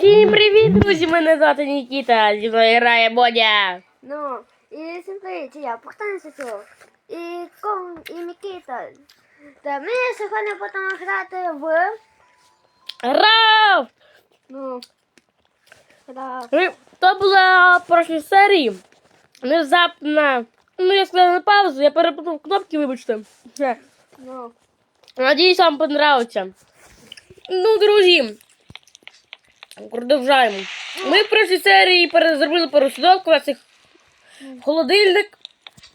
Всім привіт, друзі! Мене звати Нікіта. Зі мною грає Бодя. Ну, і всім привіт, я Богдан Сачок. І Ком, і Микита. Та ми сьогодні будемо грати в... Грав! Ну, гра... Ми- То була в прошлій серії. Внезапно. Ну, я сказала на паузу, я перепутав кнопки, вибачте. Все. Ну, Надіюсь, вам понравиться. Ну, друзі. Продовжаємо. Ми в прошлій серії пере- зробили пересудовку на цих холодильник.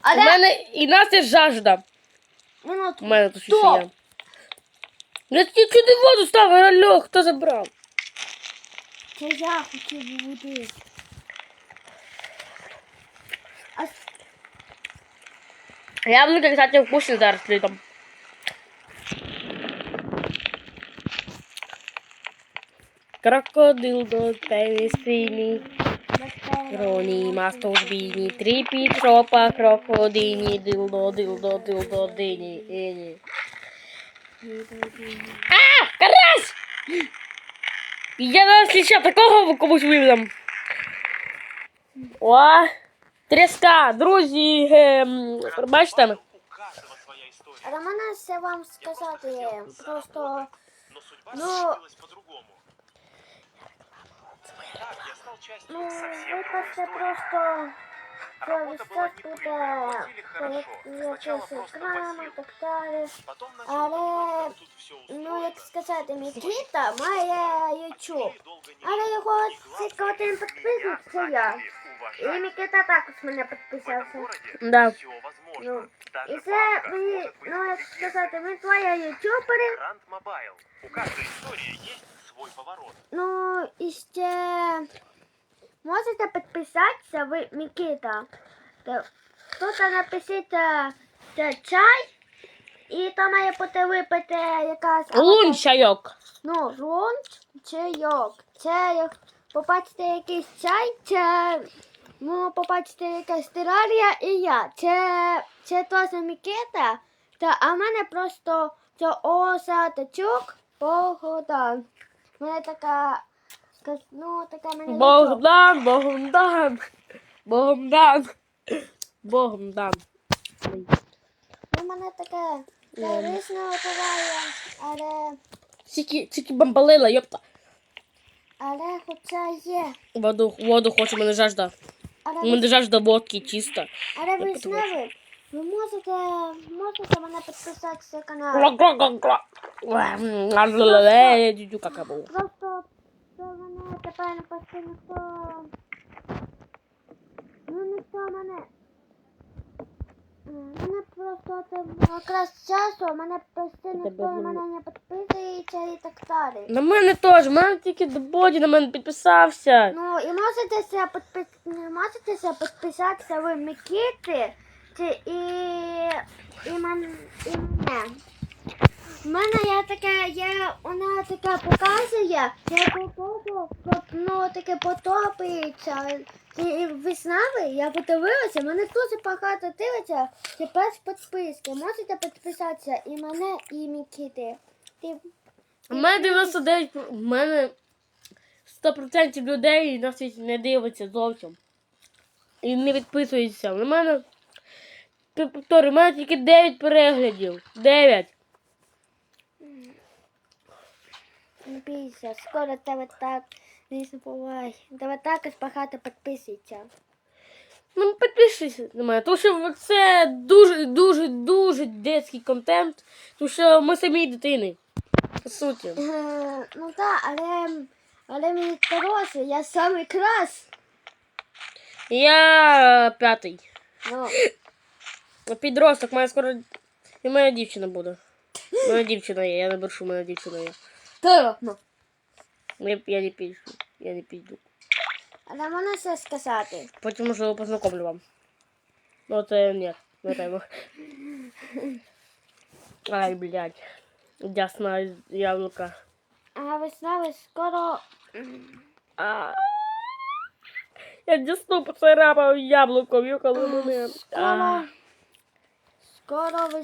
а У де? мене і нас є жажда. У мене тут ще Хто? є. Я тільки сюди воду ставив, алло, хто забрав? Це я хотів води. А с- Яблука, кстати, вкусні зараз літом. Крокодил до свині, Роні, мастовбіні, три пітропа, крокодині, дилдо, дилдо, дилдо, дині, іні. А, карась! Я на слідча такого комусь виведам. О, треска, друзі, ем, бачите? У каждого своя история, А мене все вам сказати просто... Ну- Ну, другой просто... Работа была не пыльная, платили хорошо. Сначала просто далее, потом начал Але, понимать, как тут все Ну, як устроено. сказати, Микита має YouTube. И долго не Але было його ни глаз, тільки один ни підписник меня це я. хотели І уважать. Микита також мене В этом підписався. городе Да. все возможно. Ну, Даже І це папка ви, может быть ну як успешной. сказати, ми твоя ютубери. Гранд Мобайл. У каждой истории есть свой поворот. Ну, і ще можете підписатися ви, Микита. Та- Тут напишіть е, це чай. І там має бути випити якась... Лунь чайок. Ну, лунч чайок. Це як побачите якийсь чай, це ну, побачите якась терарія і я. Це, це теж Микита, та, а в мене просто це осадочок Богдан. У мене така, ну, така мене. Богдан, Богдан, Богдан, Богдан. В мене таке різне буває, але, Тільки, тільки бамбалила, йопта. але хоча є. Воду, воду хочу, мене жажда. Але У мене жажда водки чисто. Але ви знали, ви можете, можете мене підписатися на канал. Дюдю какабу. Просто це мене тепер не почти ніхто. Ну ніхто мене. Мене просто якраз часу, мене постійно ніхто на мене не підписується і так далі. На мене теж, мене тільки до боді на мене підписався. Ну і можете ся підпис... можете ся підписатися ви Микити чи і, і, мен... і мене. У мене є таке, є, вона таке показує, я попробую, ну таке потопиться. І ви знали, я подивилася, мене дуже багато дивиться, це без підписки. Можете підписатися і мене, і Микити. Ти... У мене 99, у мене 100% людей на світі не дивиться зовсім. І не підписується. У мене, повторюю, у мене тільки 9 переглядів. 9. Не бійся, скоро тебе так не забувай. Тебе також багато підписується. Ну, підпишися на мене, тому що це дуже, дуже, дуже детський контент, тому що ми самі дитини. По суті. Е, ну так, але, але мені дорослий, я самий крас. Я п'ятий. Ну, Підросток, моя скоро. І моя дівчина буде. Моя дівчина є, я не брешу, моя дівчина є. То, ну. Я, я не пишу, я не піду. Але можна все сказати. Потім уже познакомлю вам. Ну це нет, не треба. Ай, блядь. Ясна яблука. А ви скоро... А. Я дійсно поцарапав яблуком, юкало мене. Скоро... А. Скоро ви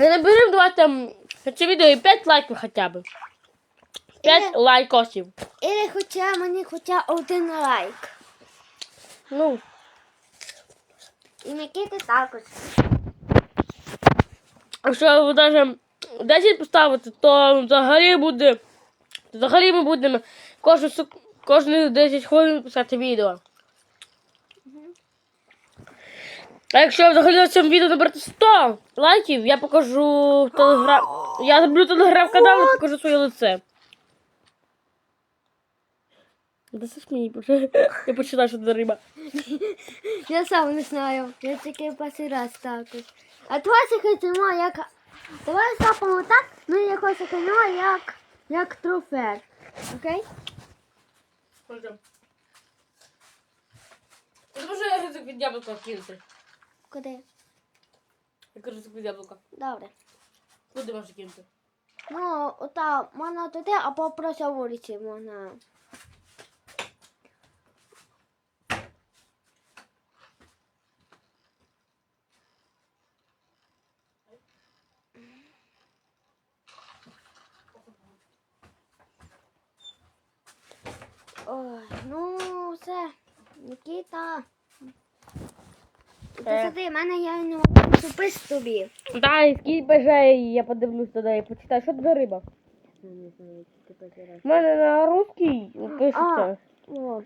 знали. Не беремо, давайте там На це відео і 5 лайків хоча б. 5 лайкосів. І хоча мені хоча один лайк. Ну, І Микити також. якщо ви навіть 10 поставите, то взагалі буде. Взагалі ми будемо кожну, кожні 10 хвилин писати відео. А якщо взагалі на цьому відео набрати 100 лайків, я покажу телеграм. Я зроблю телеграм-канал і покажу своє лице. Да це ж мені Я почитаю, що це риба. Я сам не знаю. Я тільки перший раз також. А твоє хитимо як. Давай ставимо так, ну і якось хитимо як. як трофер. Окей? Може я ризик від яблука кинути? Куди? Я кажу, ризик яблука. Добре. Куди можна кинути? Ну, ота можна туди, або просто вулиці можна. Ой, ну все, Нікіта. Е. в мене є ну, сюрприз тобі. Дай, скільки бажає, я подивлюсь туди і почитаю, що це за риба. У мене на русський пишеться. О,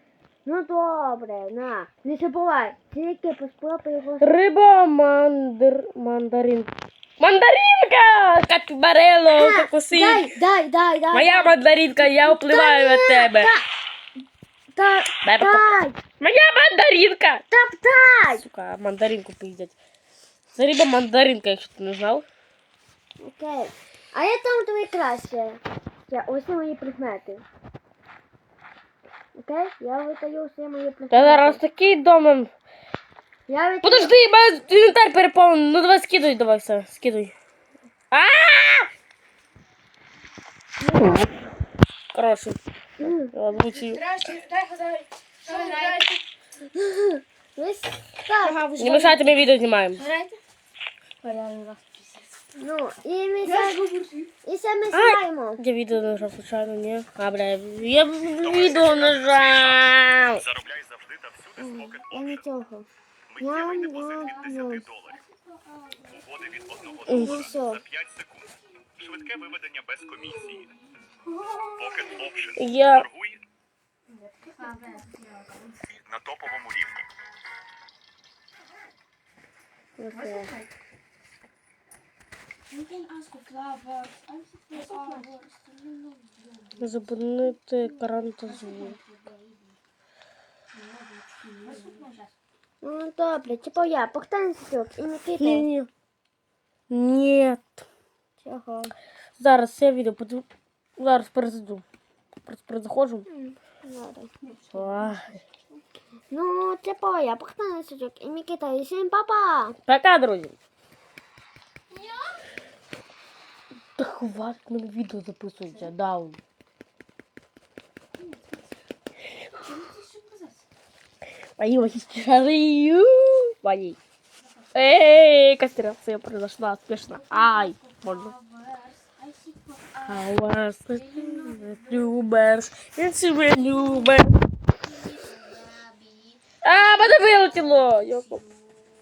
ну добре, на. Не забувай, тільки поспробуй його. Риба мандр... мандарин. Мандаринка! Капібарело, кокоси. Дай, дай, дай, дай. Моя мандаринка, я впливаю на тебе. Дай, Дай, дай, дай, Моя мандаринка! тап, дай. Сука, мандаринку пиздять. Це риба мандаринка, якщо ти не знав. Окей. А я там тобі краще. Це ось мої предмети. Окей? Я видаю всі мої предмети. Та зараз такий домен. Я видаю... Подожди, у мене інвентар переповнений. Ну давай скидуй, давай все, скидуй. А! Коротше, я Озвучую. Не мешайте, ми відео знімаємо. Ну, і ми. І це ми знаємо. Я відео нажав, случайно, ні? А, бля, я відео нажав. Заробляй завжди та всюди з Я не цього. Я- 10 доларів. Угоди від 1 Ну долара за 5 секунд. Швидке виведення без комісії. Я- Торгуй на топовому рівні. Оце. Зупинити карантин. Ну, добре, типу я, Богдан Сидюк і Нікіта. Ні, ні. Ні. Чого? Зараз я відео подив... Зараз перезайду. Просто перезаходжу. Добре. Ай. Ну, типу я, Богдан Сидюк і Нікіта. І всім папа! Пока, друзі. Та хватить мене відео записується, даун. Мои восхищаю. Моей. Эй, кастрация произошла успешно. Ай, можно. А у вас a я тебя любишь. А, мене вилетіло. Йоп.